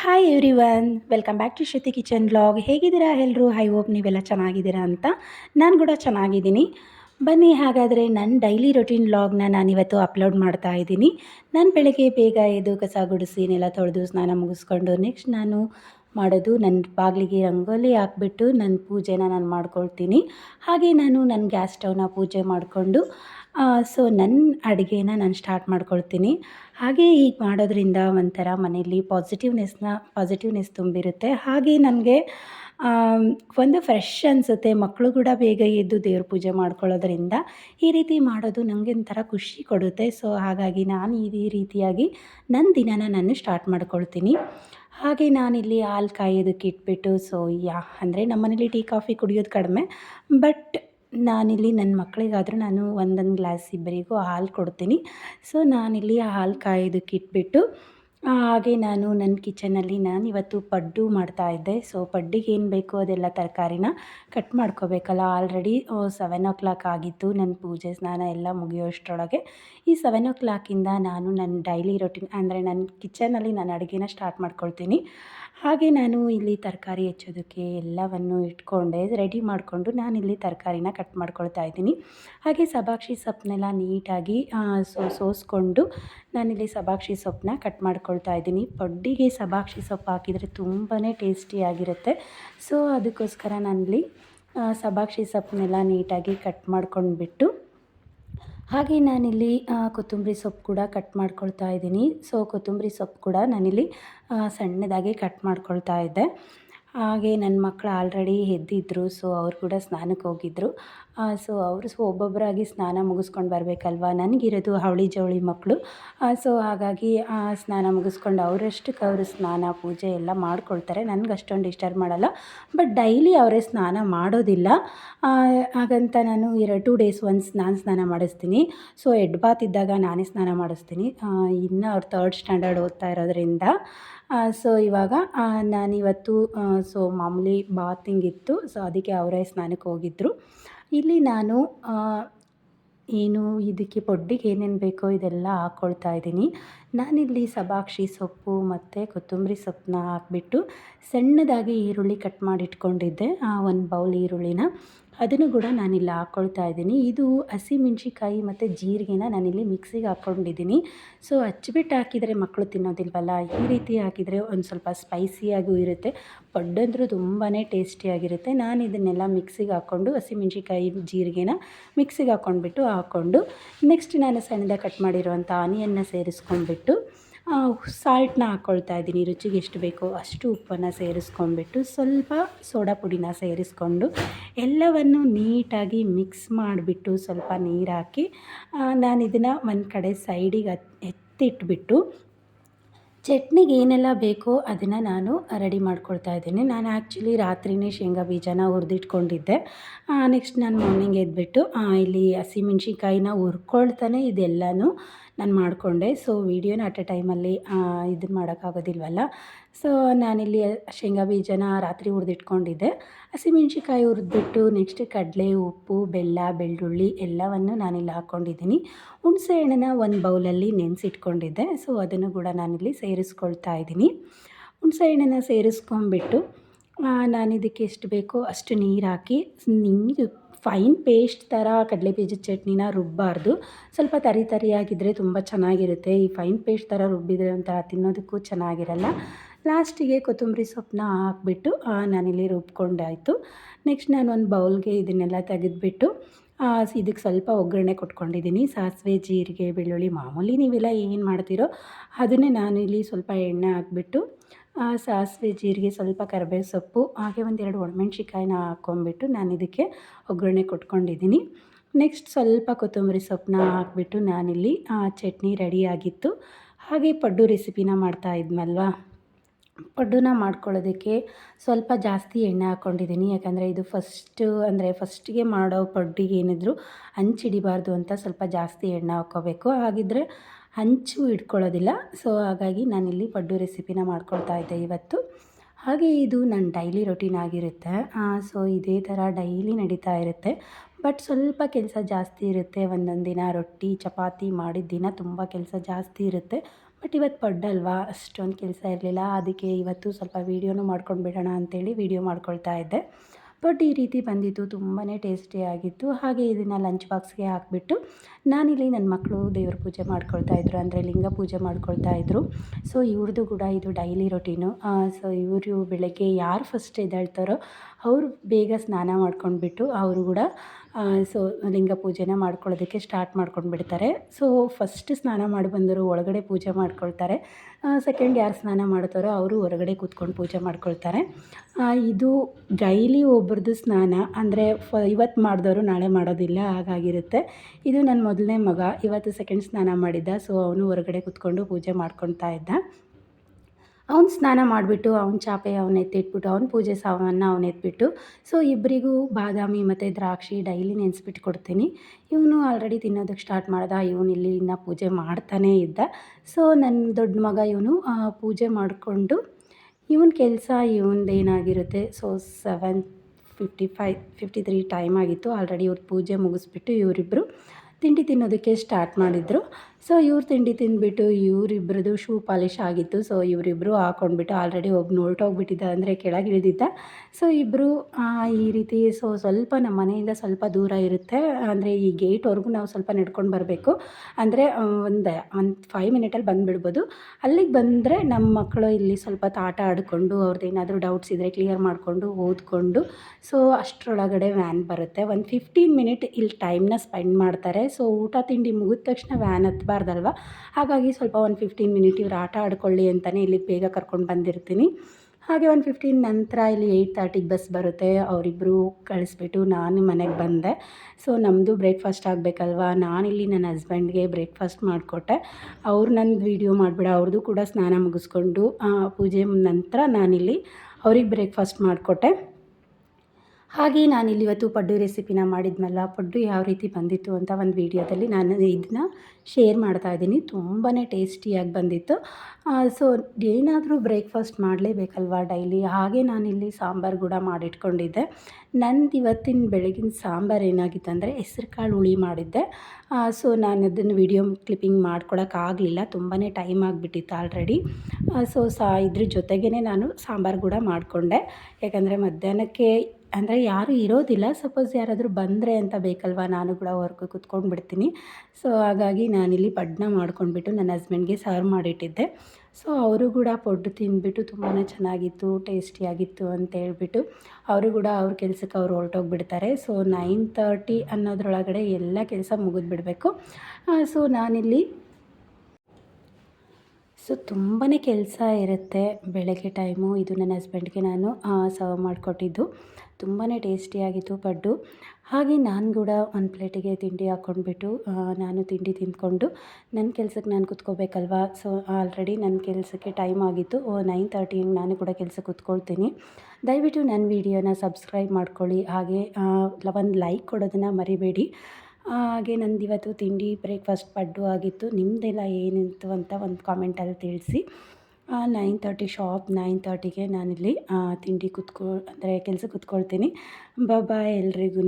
Hi everyone welcome back to Shruti kitchen blog ಹೇಗಿದ್ದೀರಾ ಎಲ್ಲರೂ high hope ನೀವೆಲ್ಲ ಚೆನ್ನಾಗಿದ್ದೀರಾ ಅಂತ ನಾನು ಕೂಡ ಚೆನ್ನಾಗಿದ್ದೀನಿ. ಬನ್ನಿ, ಹಾಗಾದರೆ ನನ್ನ ಡೈಲಿ ರೊಟೀನ್ ನಾನು ನಾನಿವತ್ತು ಅಪ್ಲೋಡ್ ಮಾಡ್ತಾ ಇದ್ದೀನಿ. ನಾನು ಬೆಳಗ್ಗೆ ಬೇಗ ಎದ್ದು ಕಸ ಗುಡಿಸಿ, ನೆಲ ತೊಳೆದು, ಸ್ನಾನ ಮುಗಿಸ್ಕೊಂಡು ನೆಕ್ಸ್ಟ್ ನಾನು ಮಾಡೋದು ನನ್ನ ಬಾಗಿಲಿಗೆ ರಂಗೋಲಿ ಹಾಕ್ಬಿಟ್ಟು ನನ್ನ ಪೂಜೆನ ನಾನು ಮಾಡ್ಕೊಳ್ತೀನಿ. ಹಾಗೆ ನಾನು ನನ್ನ ಗ್ಯಾಸ್ ಸ್ಟವ್ನ ಪೂಜೆ ಮಾಡಿಕೊಂಡು ಸೊ ನನ್ನ ಅಡುಗೆನ ನಾನು ಸ್ಟಾರ್ಟ್ ಮಾಡ್ಕೊಳ್ತೀನಿ. ಹಾಗೆ ಈಗ ಮಾಡೋದ್ರಿಂದ ಒಂಥರ ಮನೆಯಲ್ಲಿ ಪಾಸಿಟಿವ್ನೆಸ್ನ ಪಾಸಿಟಿವ್ನೆಸ್ ತುಂಬಿರುತ್ತೆ. ಹಾಗೆ ನನಗೆ ಒಂದು ಫ್ರೆಶ್ ಅನಿಸುತ್ತೆ. ಮಕ್ಕಳು ಕೂಡ ಬೇಗ ಎದ್ದು ದೇವ್ರ ಪೂಜೆ ಮಾಡ್ಕೊಳ್ಳೋದ್ರಿಂದ ಈ ರೀತಿ ಮಾಡೋದು ನನಗೆ ಒಂಥರ ಖುಷಿ ಕೊಡುತ್ತೆ. ಸೊ ಹಾಗಾಗಿ ನಾನು ಈ ರೀತಿಯಾಗಿ ನನ್ನ ದಿನನ ನಾನು ಸ್ಟಾರ್ಟ್ ಮಾಡ್ಕೊಳ್ತೀನಿ. ಹಾಗೆ ನಾನಿಲ್ಲಿ ಹಾಲು ಕಾಯೋದಕ್ಕೆ ಇಟ್ಬಿಟ್ಟು ಸೊ ಯಾ, ಅಂದರೆ ನಮ್ಮ ಮನೇಲಿ ಟೀ, ಕಾಫಿ ಕುಡಿಯೋದು ಕಡಿಮೆ. ಬಟ್ ನಾನಿಲ್ಲಿ ನನ್ನ ಮಕ್ಕಳಿಗಾದರೂ ನಾನು ಒಂದೊಂದು ಗ್ಲಾಸ್ ಇಬ್ಬರಿಗೂ ಹಾಲು ಕೊಡ್ತೀನಿ. ಸೊ ನಾನಿಲ್ಲಿ ಹಾಲು ಕಾಯೋದಕ್ಕೆ ಇಟ್ಬಿಟ್ಟು ಹಾಗೆ ನಾನು ನನ್ನ ಕಿಚನಲ್ಲಿ ನಾನು ಇವತ್ತು ಪಡ್ಡು ಮಾಡ್ತಾಯಿದ್ದೆ ಸೊ, ಪಡ್ಡಿಗೆ ಏನು ಬೇಕು ಅದೆಲ್ಲ ತರಕಾರಿನ ಕಟ್ ಮಾಡ್ಕೋಬೇಕಲ್ಲ. ಆಲ್ರೆಡಿ ಸೆವೆನ್ ಓ ಕ್ಲಾಕ್ ಆಗಿತ್ತು. ನನ್ನ ಪೂಜೆ ಸ್ನಾನ ಎಲ್ಲ ಮುಗಿಯೋಷ್ಟರೊಳಗೆ ಈ ಸೆವೆನ್ ಓ ಕ್ಲಾಕಿಂದ ನಾನು ನನ್ನ ಡೈಲಿ ರೊಟೀನ್ ಅಂದರೆ ನನ್ನ ಕಿಚನಲ್ಲಿ ನಾನು ಅಡುಗೆನ ಸ್ಟಾರ್ಟ್ ಮಾಡ್ಕೊಳ್ತೀನಿ. ಹಾಗೆ ನಾನು ಇಲ್ಲಿ ತರಕಾರಿ ಹೆಚ್ಚೋದಕ್ಕೆ ಎಲ್ಲವನ್ನು ಇಟ್ಕೊಂಡೆ, ರೆಡಿ ಮಾಡಿಕೊಂಡು ನಾನಿಲ್ಲಿ ತರಕಾರಿನ ಕಟ್ ಮಾಡ್ಕೊಳ್ತಾ ಇದ್ದೀನಿ. ಹಾಗೆ ಸಬಾಕ್ಷಿ ಸೊಪ್ಪನ್ನೆಲ್ಲ ನೀಟಾಗಿ ಸೋಸ್ಕೊಂಡು ನಾನಿಲ್ಲಿ ಸಬಾಕ್ಷಿ ಸೊಪ್ಪನ್ನ ಕಟ್ ಮಾಡ್ಕೊಳ್ತಾ ಇದ್ದೀನಿ. ಪಡ್ಡಿಗೆ ಸಬಾಕ್ಷಿ ಸೊಪ್ಪು ಹಾಕಿದರೆ ತುಂಬಾ ಟೇಸ್ಟಿಯಾಗಿರುತ್ತೆ ಸೊ, ಅದಕ್ಕೋಸ್ಕರ ನಾನಿಲ್ಲಿ ಸಬಾಕ್ಷಿ ಸೊಪ್ಪನ್ನೆಲ್ಲ ನೀಟಾಗಿ ಕಟ್ ಮಾಡ್ಕೊಂಡ್ಬಿಟ್ಟು ಹಾಗೆ ನಾನಿಲ್ಲಿ ಕೊತ್ತಂಬರಿ ಸೊಪ್ಪು ಕೂಡ ಕಟ್ ಮಾಡ್ಕೊಳ್ತಾ ಇದ್ದೀನಿ. ಸೊ ಕೊತ್ತಂಬರಿ ಸೊಪ್ಪು ಕೂಡ ನಾನಿಲ್ಲಿ ಸಣ್ಣದಾಗಿ ಕಟ್ ಮಾಡ್ಕೊಳ್ತಾ ಇದ್ದೆ. ಹಾಗೆ ನನ್ನ ಮಕ್ಕಳು ಆಲ್ರೆಡಿ ಎದ್ದಿದ್ರು ಸೊ ಅವ್ರು ಕೂಡ ಸ್ನಾನಕ್ಕೆ ಹೋಗಿದ್ದರು ಸೊ ಅವರು ಸೊ ಒಬ್ಬೊಬ್ಬರಾಗಿ ಸ್ನಾನ ಮುಗಿಸ್ಕೊಂಡು ಬರಬೇಕಲ್ವ? ನನಗಿರೋದು ಅವಳಿ ಜವಳಿ ಮಕ್ಕಳು ಸೊ ಹಾಗಾಗಿ ಸ್ನಾನ ಮುಗಿಸ್ಕೊಂಡು ಅವರಷ್ಟಕ್ಕೆ ಅವರು ಸ್ನಾನ, ಪೂಜೆ ಎಲ್ಲ ಮಾಡ್ಕೊಳ್ತಾರೆ. ನನಗೆ ಅಷ್ಟೊಂದು ಡಿಸ್ಟರ್ಬ್ ಮಾಡಲ್ಲ. ಬಟ್ ಡೈಲಿ ಅವರೇ ಸ್ನಾನ ಮಾಡೋದಿಲ್ಲ. ಹಾಗಂತ ನಾನು ಎರಡು ಟೂ ಡೇಸ್ ಒನ್ಸ್ ನಾನು ಸ್ನಾನ ಮಾಡಿಸ್ತೀನಿ. ಸೊ ಎಡ್ ಬಾತ್ ಇದ್ದಾಗ ನಾನೇ ಸ್ನಾನ ಮಾಡಿಸ್ತೀನಿ. ಇನ್ನು ಅವ್ರು ತರ್ಡ್ ಸ್ಟ್ಯಾಂಡರ್ಡ್ ಓದ್ತಾ ಇರೋದ್ರಿಂದ. ಸೊ ಇವಾಗ ನಾನಿವತ್ತು ಸೊ ಮಾಮೂಲಿ ಬಾತಿಂಗ್ ಇತ್ತು. ಸೊ ಅದಕ್ಕೆ ಅವರೇ ಸ್ನಾನಕ್ಕೆ ಹೋಗಿದ್ದರು ಇಲ್ಲಿ ನಾನು ಏನು ಇದಕ್ಕೆ ಪೊಡ್ಡಿಗೆ ಏನೇನು ಬೇಕೋ ಇದೆಲ್ಲ ಹಾಕ್ಕೊಳ್ತಾ ಇದ್ದೀನಿ. ನಾನಿಲ್ಲಿ ಸಬಾಕ್ಷಿ ಸೊಪ್ಪು ಮತ್ತು ಕೊತ್ತಂಬರಿ ಸೊಪ್ಪನ್ನ ಹಾಕ್ಬಿಟ್ಟು ಸಣ್ಣದಾಗಿ ಈರುಳ್ಳಿ ಕಟ್ ಮಾಡಿ ಇಟ್ಕೊಂಡಿದ್ದೆ ಒಂದು ಬೌಲ್ ಈರುಳ್ಳಿನ. ಅದನ್ನು ಕೂಡ ನಾನಿಲ್ಲಿ ಹಾಕ್ಕೊಳ್ತಾ ಇದ್ದೀನಿ. ಇದು ಹಸಿಮೆಣ್ಸಿಕಾಯಿ ಮತ್ತು ಜೀರಿಗೆನ ನಾನಿಲ್ಲಿ ಮಿಕ್ಸಿಗೆ ಹಾಕ್ಕೊಂಡಿದ್ದೀನಿ ಸೊ ಹಚ್ಬಿಟ್ಟು ಹಾಕಿದರೆ ಮಕ್ಕಳು ತಿನ್ನೋದಿಲ್ವಲ್ಲ? ಈ ರೀತಿ ಹಾಕಿದರೆ ಒಂದು ಸ್ವಲ್ಪ ಸ್ಪೈಸಿಯಾಗೂ ಇರುತ್ತೆ. ಪಡ್ಡಂದ್ರೂ ತುಂಬಾ ಟೇಸ್ಟಿಯಾಗಿರುತ್ತೆ ನಾನು ಇದನ್ನೆಲ್ಲ ಮಿಕ್ಸಿಗೆ ಹಾಕ್ಕೊಂಡು ಹಸಿಮೆಣ್ಸಿಕಾಯಿ ಜೀರಿಗೆನ ಮಿಕ್ಸಿಗೆ ಹಾಕ್ಕೊಂಡ್ಬಿಟ್ಟು ಹಾಕ್ಕೊಂಡು ನೆಕ್ಸ್ಟ್ ನಾನು ಸಣ್ಣದ ಕಟ್ ಮಾಡಿರುವಂಥ ಆನಿಯನ್ನ ಸೇರಿಸ್ಕೊಂಡ್ಬಿಟ್ಟು ಸಾಲ್ಟ್ನ ಹಾಕ್ಕೊಳ್ತಾ ಇದ್ದೀನಿ. ರುಚಿಗೆ ಎಷ್ಟು ಬೇಕೋ ಅಷ್ಟು ಉಪ್ಪನ್ನು ಸೇರಿಸ್ಕೊಂಡ್ಬಿಟ್ಟು ಸ್ವಲ್ಪ ಸೋಡಾ ಪುಡಿನ ಸೇರಿಸ್ಕೊಂಡು ಎಲ್ಲವನ್ನು ನೀಟಾಗಿ ಮಿಕ್ಸ್ ಮಾಡಿಬಿಟ್ಟು ಸ್ವಲ್ಪ ನೀರು ಹಾಕಿ ನಾನು ಇದನ್ನು ಒಂದು ಕಡೆ ಸೈಡಿಗೆ ಎತ್ತಿಟ್ಬಿಟ್ಟು ಚಟ್ನಿಗೆ ಏನೆಲ್ಲ ಬೇಕೋ ಅದನ್ನು ನಾನು ರೆಡಿ ಮಾಡ್ಕೊಳ್ತಾ ಇದ್ದೀನಿ. ನಾನು ಆ್ಯಕ್ಚುಲಿ ರಾತ್ರಿನೇ ಶೇಂಗಾ ಬೀಜನ ಹುರಿದಿಟ್ಕೊಂಡಿದ್ದೆ. ನೆಕ್ಸ್ಟ್ ನಾನು ಮಾರ್ನಿಂಗ್ ಎದ್ಬಿಟ್ಟು ಇಲ್ಲಿ ಹಸಿಮೆಣ್ಸಿನ್ಕಾಯಿನ ಹುರ್ಕೊಳ್ತಾನೆ ಇದೆಲ್ಲನೂ. ನಾನು ಮಾಡಿಕೊಂಡೆ. ಸೊ ವೀಡಿಯೋನ ಅಟ್ ಎ ಟೈಮಲ್ಲಿ ಇದು ಮಾಡೋಕ್ಕಾಗೋದಿಲ್ವಲ್ಲ? ಸೊ ನಾನಿಲ್ಲಿ ಶೇಂಗಾ ಬೀಜನ ರಾತ್ರಿ ಹುರಿದಿಟ್ಕೊಂಡಿದ್ದೆ. ಹಸಿಮೆಣ್ಸಿಕಾಯಿ ಹುರಿದ್ಬಿಟ್ಟು ನೆಕ್ಸ್ಟ್ ಕಡಲೆ, ಉಪ್ಪು, ಬೆಲ್ಲ, ಬೆಳ್ಳುಳ್ಳಿ ಎಲ್ಲವನ್ನು ನಾನಿಲ್ಲಿ ಹಾಕ್ಕೊಂಡಿದ್ದೀನಿ. ಹುಣಸೆ ಹಣ್ಣನ್ನ ಒಂದು ಬೌಲಲ್ಲಿ ನೆನೆಸಿಟ್ಕೊಂಡಿದ್ದೆ. ಸೊ ಅದನ್ನು ಕೂಡ ನಾನಿಲ್ಲಿ ಸೇರಿಸ್ಕೊಳ್ತಾ ಇದ್ದೀನಿ. ಹುಣಸೆ ಹಣ್ಣನ್ನು ನಾನು ಇದಕ್ಕೆ ಎಷ್ಟು ಬೇಕೋ ಅಷ್ಟು ನೀರು ಹಾಕಿ ನೀರು ಫೈನ್ ಪೇಸ್ಟ್ ಥರ ಕಡಲೆ ಬೀಜದ ಚಟ್ನಿನ ರುಬ್ಬಾರ್ದು. ಸ್ವಲ್ಪ ತರಿ ತರಿಯಾಗಿದ್ದರೆ ತುಂಬ ಚೆನ್ನಾಗಿರುತ್ತೆ. ಈ ಫೈನ್ ಪೇಸ್ಟ್ ಥರ ರುಬ್ಬಿದರೆ ಒಂಥರ ತಿನ್ನೋದಕ್ಕೂ ಚೆನ್ನಾಗಿರಲ್ಲ. ಲಾಸ್ಟಿಗೆ ಕೊತ್ತಂಬರಿ ಸೊಪ್ಪನ್ನ ಹಾಕ್ಬಿಟ್ಟು ನಾನಿಲ್ಲಿ ರುಬ್ಕೊಂಡಾಯಿತು ನೆಕ್ಸ್ಟ್ ನಾನು ಒಂದು ಬೌಲ್ಗೆ ಇದನ್ನೆಲ್ಲ ತೆಗೆದುಬಿಟ್ಟು ಇದಕ್ಕೆ ಸ್ವಲ್ಪ ಒಗ್ಗರಣೆ ಕೊಟ್ಕೊಂಡಿದ್ದೀನಿ. ಸಾಸಿವೆ, ಜೀರಿಗೆ, ಬೆಳ್ಳುಳ್ಳಿ, ಮಾಮೂಲಿ ನೀವೆಲ್ಲ ಏನು ಮಾಡ್ತೀರೋ ಅದನ್ನೇ ನಾನು ಇಲ್ಲಿ ಸ್ವಲ್ಪ ಎಣ್ಣೆ ಹಾಕ್ಬಿಟ್ಟು ಸಾಸಿವೆ ಜೀರಿಗೆ ಸ್ವಲ್ಪ ಕರಿಬೇವು ಸೊಪ್ಪು, ಹಾಗೆ ಒಂದೆರಡು ಒಣಮೆಣ್ಸಿಕಾಯಿನ ಹಾಕ್ಕೊಂಬಿಟ್ಟು ನಾನು ಇದಕ್ಕೆ ಒಗ್ಗರಣೆ ಕೊಟ್ಕೊಂಡಿದ್ದೀನಿ. ನೆಕ್ಸ್ಟ್ ಸ್ವಲ್ಪ ಕೊತ್ತಂಬರಿ ಸೊಪ್ಪನ್ನ ಹಾಕ್ಬಿಟ್ಟು ನಾನಿಲ್ಲಿ ಚಟ್ನಿ ರೆಡಿಯಾಗಿತ್ತು ಹಾಗೆ ಪಡ್ಡು ರೆಸಿಪಿನ ಮಾಡ್ತಾ ಇದ್ನಲ್ವಾ? ಪಡ್ಡುನ ಮಾಡ್ಕೊಳ್ಳೋದಕ್ಕೆ ಸ್ವಲ್ಪ ಜಾಸ್ತಿ ಎಣ್ಣೆ ಹಾಕ್ಕೊಂಡಿದ್ದೀನಿ. ಯಾಕಂದರೆ ಇದು ಫಸ್ಟು ಅಂದರೆ ಫಸ್ಟಿಗೆ ಮಾಡೋ ಪಡ್ಡಿಗೆ ಏನಿದ್ರು ಹಂಚಿಡಿಬಾರ್ದು ಅಂತ ಸ್ವಲ್ಪ ಜಾಸ್ತಿ ಎಣ್ಣೆ ಹಾಕ್ಕೋಬೇಕು. ಹಾಗಿದ್ರೆ ಹಂಚು ಇಟ್ಕೊಳ್ಳೋದಿಲ್ಲ. ಸೊ ಹಾಗಾಗಿ ನಾನಿಲ್ಲಿ ಪಡ್ಡು ರೆಸಿಪಿನ ಮಾಡ್ಕೊಳ್ತಾ ಇದ್ದೆ ಇವತ್ತು. ಹಾಗೆ ಇದು ನನ್ನ ಡೈಲಿ ರೊಟೀನ್ ಆಗಿರುತ್ತೆ. ಸೊ ಇದೇ ಥರ ಡೈಲಿ ನಡೀತಾ ಇರುತ್ತೆ. ಬಟ್ ಸ್ವಲ್ಪ ಕೆಲಸ ಜಾಸ್ತಿ ಇರುತ್ತೆ. ಒಂದೊಂದು ದಿನ ರೊಟ್ಟಿ, ಚಪಾತಿ ಮಾಡಿದ ದಿನ ತುಂಬ ಕೆಲಸ ಜಾಸ್ತಿ ಇರುತ್ತೆ. ಬಟ್ ಇವತ್ತು ಪಡ್ಡಲ್ವಾ ಅಷ್ಟೊಂದು ಕೆಲಸ ಇರಲಿಲ್ಲ. ಅದಕ್ಕೆ ಇವತ್ತು ಸ್ವಲ್ಪ ವೀಡಿಯೋನೂ ಮಾಡ್ಕೊಂಡು ಬಿಡೋಣ ಅಂತೇಳಿ ವೀಡಿಯೋ ಮಾಡ್ಕೊಳ್ತಾ ಇದ್ದೆ. ಬಟ್ ಈ ರೀತಿ ಬಂದಿತ್ತು ತುಂಬಾ ಟೇಸ್ಟಿಯಾಗಿತ್ತು ಹಾಗೆ ಇದನ್ನು ಲಂಚ್ ಬಾಕ್ಸ್ಗೆ ಹಾಕಿಬಿಟ್ಟು ನಾನಿಲ್ಲಿ ನನ್ನ ಮಕ್ಕಳು ದೇವ್ರ ಪೂಜೆ ಮಾಡ್ಕೊಳ್ತಾ ಇದ್ರು, ಅಂದರೆ ಲಿಂಗ ಪೂಜೆ ಮಾಡ್ಕೊಳ್ತಾ ಇದ್ರು. ಸೊ ಇವ್ರದ್ದು ಕೂಡ ಇದು ಡೈಲಿ ರೊಟೀನು ಸೊ ಇವರು ಬೆಳಗ್ಗೆ ಯಾರು ಫಸ್ಟ್ ಎದ್ದೇಳ್ತಾರೋ ಅವರು ಬೇಗ ಸ್ನಾನ ಮಾಡ್ಕೊಂಡ್ಬಿಟ್ಟು ಅವರು ಕೂಡ ಸೊ ಲಿಂಗ ಪೂಜೆನ ಮಾಡ್ಕೊಳ್ಳೋದಕ್ಕೆ ಸ್ಟಾರ್ಟ್ ಮಾಡ್ಕೊಂಡು ಬಿಡ್ತಾರೆ ಸೊ ಫಸ್ಟ್ ಸ್ನಾನ ಮಾಡಿ ಬಂದರು ಒಳಗಡೆ ಪೂಜೆ ಮಾಡ್ಕೊಳ್ತಾರೆ. ಸೆಕೆಂಡ್ ಯಾರು ಸ್ನಾನ ಮಾಡ್ತಾರೋ ಅವರು ಹೊರಗಡೆ ಕೂತ್ಕೊಂಡು ಪೂಜೆ ಮಾಡ್ಕೊಳ್ತಾರೆ. ಇದು ಡೈಲಿ ಒಬ್ರದ್ದು ಸ್ನಾನ, ಅಂದರೆ ಫ ಇವತ್ತು ಮಾಡಿದವರು ನಾಳೆ ಮಾಡೋದಿಲ್ಲ, ಹಾಗಾಗಿರುತ್ತೆ. ಇದು ನನ್ನ ಮೊದಲನೇ ಮಗ, ಇವತ್ತು ಸೆಕೆಂಡ್ ಸ್ನಾನ ಮಾಡಿದ್ದ ಸೊ ಅವನು ಹೊರಗಡೆ ಕೂತ್ಕೊಂಡು ಪೂಜೆ ಮಾಡ್ಕೊಳ್ತಾ ಇದ್ದ. ಅವ್ನು ಸ್ನಾನ ಮಾಡಿಬಿಟ್ಟು, ಅವ್ನ ಚಾಪೆ ಅವ್ನು ಎತ್ತಿಟ್ಬಿಟ್ಟು, ಅವ್ನ ಪೂಜೆ ಸಾಮಾನ ಅವ್ನು ಎತ್ಬಿಟ್ಟು ಸೊ ಇಬ್ಬರಿಗೂ ಬಾದಾಮಿ ಮತ್ತು ದ್ರಾಕ್ಷಿ ಡೈಲಿ ನೆನೆಸ್ಬಿಟ್ಟು ಕೊಡ್ತೀನಿ. ಇವನು ಆಲ್ರೆಡಿ ತಿನ್ನೋದಕ್ಕೆ ಸ್ಟಾರ್ಟ್ ಮಾಡ್ದ, ಇವನು ಇಲ್ಲಿ ಇನ್ನು ಪೂಜೆ ಮಾಡ್ತಾನೇ ಇದ್ದ. ಸೊ ನನ್ನ ದೊಡ್ಡ ಮಗ ಇವನು ಪೂಜೆ ಮಾಡಿಕೊಂಡು, ಇವನ ಕೆಲಸ ಏನಾಗಿರುತ್ತೆ so seven fifty five fifty three time ಆಗಿತ್ತು. ಆಲ್ರೆಡಿ ಇವ್ರ ಪೂಜೆ ಮುಗಿಸ್ಬಿಟ್ಟು ಇವರಿಬ್ಬರು ತಿಂಡಿ ತಿನ್ನೋದಕ್ಕೆ ಸ್ಟಾರ್ಟ್ ಮಾಡಿದರು. ಸೊ ಇವ್ರು ತಿಂಡಿ ತಿಂದ್ಬಿಟ್ಟು ಇವರಿಬ್ರದ್ದು ಶೂ ಪಾಲಿಶ್ ಆಗಿತ್ತು. ಸೊ ಇವರಿಬ್ಬರು ಹಾಕೊಂಡ್ಬಿಟ್ಟು ಆಲ್ರೆಡಿ ಒಬ್ಬನು ನೋಲ್ಟೋಗ್ಬಿಟ್ಟಿದ್ದ ಅಂದರೆ ಕೆಳಗಿಳಿದಿದ್ದ ಸೊ ಇಬ್ಬರು ಈ ರೀತಿ ಸೊ ಸ್ವಲ್ಪ ನಮ್ಮ ಮನೆಯಿಂದ ಸ್ವಲ್ಪ ದೂರ ಇರುತ್ತೆ. ಅಂದರೆ ಈ ಗೇಟ್ವರೆಗೂ ನಾವು ಸ್ವಲ್ಪ ನಡ್ಕೊಂಡು ಬರಬೇಕು. ಅಂದರೆ ಒಂದು ಒಂದು ಫೈವ್ ಮಿನಿಟಲ್ಲಿ ಬಂದುಬಿಡ್ಬೋದು. ಅಲ್ಲಿಗೆ ಬಂದರೆ ನಮ್ಮ ಮಕ್ಕಳು ಇಲ್ಲಿ ಸ್ವಲ್ಪ ತಾಟ ಆಡಿಕೊಂಡು ಅವ್ರದ್ದು ಏನಾದರೂ ಡೌಟ್ಸ್ ಇದ್ದರೆ ಕ್ಲಿಯರ್ ಮಾಡಿಕೊಂಡು, ಓದ್ಕೊಂಡು ಸೊ ಅಷ್ಟರೊಳಗಡೆ ವ್ಯಾನ್ ಬರುತ್ತೆ. ಒಂದು ಫಿಫ್ಟೀನ್ ಮಿನಿಟ್ ಇಲ್ಲಿ ಟೈಮ್ನ ಸ್ಪೆಂಡ್ ಮಾಡ್ತಾರೆ. ಸೊ ಊಟ ತಿಂಡಿ ಮುಗಿದ ತಕ್ಷಣ ವ್ಯಾನ್ ಹತ್ಬಾರ್ದಲ್ವ ಹಾಗಾಗಿ ಸ್ವಲ್ಪ ಒಂದು ಫಿಫ್ಟೀನ್ ಮಿನಿಟ್ ಇವ್ರು ಆಟ ಆಡ್ಕೊಳ್ಳಿ ಅಂತಲೇ ಇಲ್ಲಿಗೆ ಬೇಗ ಕರ್ಕೊಂಡು ಬಂದಿರ್ತೀನಿ. ಹಾಗೆ ಒಂದು ಫಿಫ್ಟೀನ್ ನಂತರ ಇಲ್ಲಿ ಏಯ್ಟ್ ತರ್ಟಿಗೆ ಬಸ್ ಬರುತ್ತೆ. ಅವರಿಬ್ಬರು ಕಳಿಸ್ಬಿಟ್ಟು ನಾನು ಮನೆಗೆ ಬಂದೆ. ಸೊ ನಮ್ಮದು ಬ್ರೇಕ್ಫಾಸ್ಟ್ ಆಗಬೇಕಲ್ವಾ? ನಾನಿಲ್ಲಿ ನನ್ನ ಹಸ್ಬೆಂಡ್ಗೆ ಬ್ರೇಕ್ಫಾಸ್ಟ್ ಮಾಡಿಕೊಟ್ಟೆ. ಅವ್ರು ನನ್ನ ವೀಡಿಯೋ ಮಾಡಿಬಿಡ ಅವ್ರದ್ದು ಕೂಡ ಸ್ನಾನ ಮುಗಿಸ್ಕೊಂಡು ಪೂಜೆ ನಂತರ ನಾನಿಲ್ಲಿ ಅವ್ರಿಗೆ ಬ್ರೇಕ್ಫಾಸ್ಟ್ ಮಾಡಿಕೊಟ್ಟೆ. ಹಾಗೆ ನಾನಿಲ್ಲಿ ಇವತ್ತು ಪಡ್ಡು ರೆಸಿಪಿನ ಮಾಡಿದ್ನಲ್ಲ, ಪಡ್ಡು ಯಾವ ರೀತಿ ಬಂದಿತ್ತು ಅಂತ ಒಂದು ವಿಡಿಯೋದಲ್ಲಿ ನಾನು ಇದನ್ನ ಶೇರ್ ಮಾಡ್ತಾ ಇದ್ದೀನಿ. ತುಂಬಾ ಟೇಸ್ಟಿಯಾಗಿ ಬಂದಿತ್ತು. ಸೊ ಏನಾದರೂ ಬ್ರೇಕ್ಫಾಸ್ಟ್ ಮಾಡಲೇಬೇಕಲ್ವಾ ಡೈಲಿ ಹಾಗೆ ನಾನಿಲ್ಲಿ ಸಾಂಬಾರು ಕೂಡ ಮಾಡಿಟ್ಕೊಂಡಿದ್ದೆ. ನಂದು ಇವತ್ತಿನ ಬೆಳಗಿನ ಸಾಂಬಾರು ಏನಾಗಿತ್ತು ಅಂದರೆ ಹೆಸ್ರು ಕಾಳು ಹುಳಿ ಮಾಡಿದ್ದೆ. ಸೊ ನಾನು ಅದನ್ನು ವೀಡಿಯೋ ಕ್ಲಿಪ್ಪಿಂಗ್ ಮಾಡ್ಕೊಳೋಕ್ಕಾಗಲಿಲ್ಲ ತುಂಬಾ ಟೈಮ್ ಆಗಿಬಿಟ್ಟಿತ್ತು ಆಲ್ರೆಡಿ ಸೊ ಸಾ ಇದ್ರ ಜೊತೆಗೇ ನಾನು ಸಾಂಬಾರು ಕೂಡ ಮಾಡಿಕೊಂಡೆ. ಯಾಕಂದರೆ ಮಧ್ಯಾಹ್ನಕ್ಕೆ ಅಂದರೆ ಯಾರು ಇರೋದಿಲ್ಲ. ಸಪೋಸ್ ಯಾರಾದರೂ ಬಂದರೆ ಅಂತ ಬೇಕಲ್ವ, ನಾನು ಕೂಡ ವರ್ಕ್ ಕುತ್ಕೊಂಡು ಬಿಡ್ತೀನಿ ಸೊ ಹಾಗಾಗಿ ನಾನಿಲ್ಲಿ ಪಡ್ನ ಮಾಡ್ಕೊಂಡ್ಬಿಟ್ಟು ನನ್ನ ಹಸ್ಬೆಂಡ್ಗೆ ಸರ್ವ್ ಮಾಡಿಟ್ಟಿದ್ದೆ. ಸೊ ಅವರು ಕೂಡ ಪೊಡ್ಡು ತಿಂದುಬಿಟ್ಟು ತುಂಬಾ ಚೆನ್ನಾಗಿತ್ತು ಟೇಸ್ಟಿಯಾಗಿತ್ತು ಅಂತ ಹೇಳ್ಬಿಟ್ಟು ಅವರು ಕೂಡ ಅವ್ರ ಕೆಲಸಕ್ಕೆ ಅವ್ರು ಹೊರಟೋಗ್ಬಿಡ್ತಾರೆ. ಸೊ ನೈನ್ ತರ್ಟಿ ಅನ್ನೋದ್ರೊಳಗಡೆ ಎಲ್ಲ ಕೆಲಸ ಮುಗಿದ್ಬಿಡಬೇಕು. ಸೊ ನಾನಿಲ್ಲಿ ಸೊ ತುಂಬಾ ಕೆಲಸ ಇರುತ್ತೆ. ಬೆಳಗ್ಗೆ ಟೈಮು ಇದು ನನ್ನ ಹಸ್ಬೆಂಡ್ಗೆ ನಾನು ಸರ್ವ್ ಮಾಡಿಕೊಟ್ಟಿದ್ದು. ತುಂಬಾ ಟೇಸ್ಟಿಯಾಗಿತ್ತು ಪಡ್ಡು. ಹಾಗೆ ನಾನು ಕೂಡ ಒಂದು ಪ್ಲೇಟಿಗೆ ತಿಂಡಿ ಹಾಕ್ಕೊಂಡ್ಬಿಟ್ಟು ನಾನು ತಿಂಡಿ ತಿಂದ್ಕೊಂಡು ನನ್ನ ಕೆಲಸಕ್ಕೆ ನಾನು ಕೂತ್ಕೋಬೇಕಲ್ವಾ? ಸೊ ಆಲ್ರೆಡಿ ನನ್ನ ಕೆಲಸಕ್ಕೆ ಟೈಮ್ ಆಗಿತ್ತು. ನೈನ್ ತರ್ಟಿಗೆ ನಾನು ಕೂಡ ಕೆಲ್ಸಕ್ಕೆ ಕುತ್ಕೊಳ್ತೀನಿ. ದಯವಿಟ್ಟು ನನ್ನ ವೀಡಿಯೋನ ಸಬ್ಸ್ಕ್ರೈಬ್ ಮಾಡ್ಕೊಳ್ಳಿ. ಹಾಗೆ ಒಂದು ಲೈಕ್ ಕೊಡೋದನ್ನು ಮರಿಬೇಡಿ. ಹಾಗೆ ನಂದು ಇವತ್ತು ತಿಂಡಿ ಬ್ರೇಕ್ಫಾಸ್ಟ್ ಪಡ್ಡು ಆಗಿತ್ತು. ನಿಮ್ಮದೆಲ್ಲ ಏನಿತ್ತು ಅಂತ ಒಂದು ಕಾಮೆಂಟಲ್ಲಿ ತಿಳಿಸಿ. ನೈನ್ ತರ್ಟಿ ಶಾಪ್ ನೈನ್ ತರ್ಟಿಗೆ ನಾನಿಲ್ಲಿ ತಿಂಡಿ ಕುತ್ಕೊ ಅಂದರೆ ಕೆಲಸ ಕುತ್ಕೊಳ್ತೀನಿ. ಬಾಯ್ ಎಲ್ರಿಗೂ